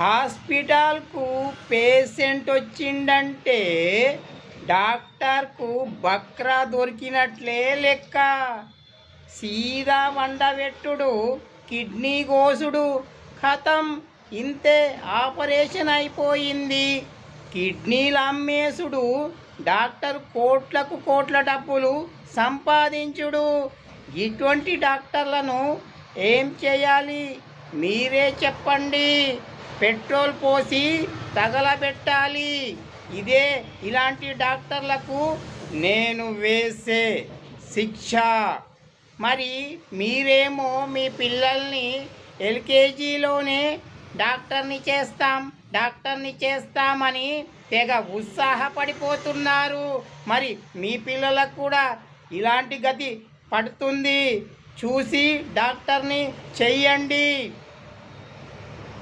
హాస్పిటల్కు పేషెంట్ వచ్చిండంటే డాక్టర్కు బక్రా దొరికినట్లే లెక్క. సీదా వండబెట్టుడు కిడ్నీ కోసుడు. ఖతం ఇంతే ఆపరేషన్ అయిపోయింది. కిడ్నీలు అమ్మేసుడు డాక్టర్ కోట్లకు కోట్ల డబ్బులు సంపాదించుడు. ఇటువంటి డాక్టర్లను ఏం చేయాలి? మీరే చెప్పండి. పెట్రోల్ పోసి తగలబెట్టాలి. ఇదే ఇలాంటి డాక్టర్లకు నేను వేసే శిక్ష. మరి మీరేమో మీ పిల్లల్ని ఎల్కేజీలోనే డాక్టర్ని చేస్తాం డాక్టర్ని చేస్తామని తెగ ఉత్సాహపడిపోతున్నారు. మరి మీ పిల్లలకు కూడా ఇలాంటి గతి పడుతుంది. చూసి డాక్టర్ని చెయ్యండి.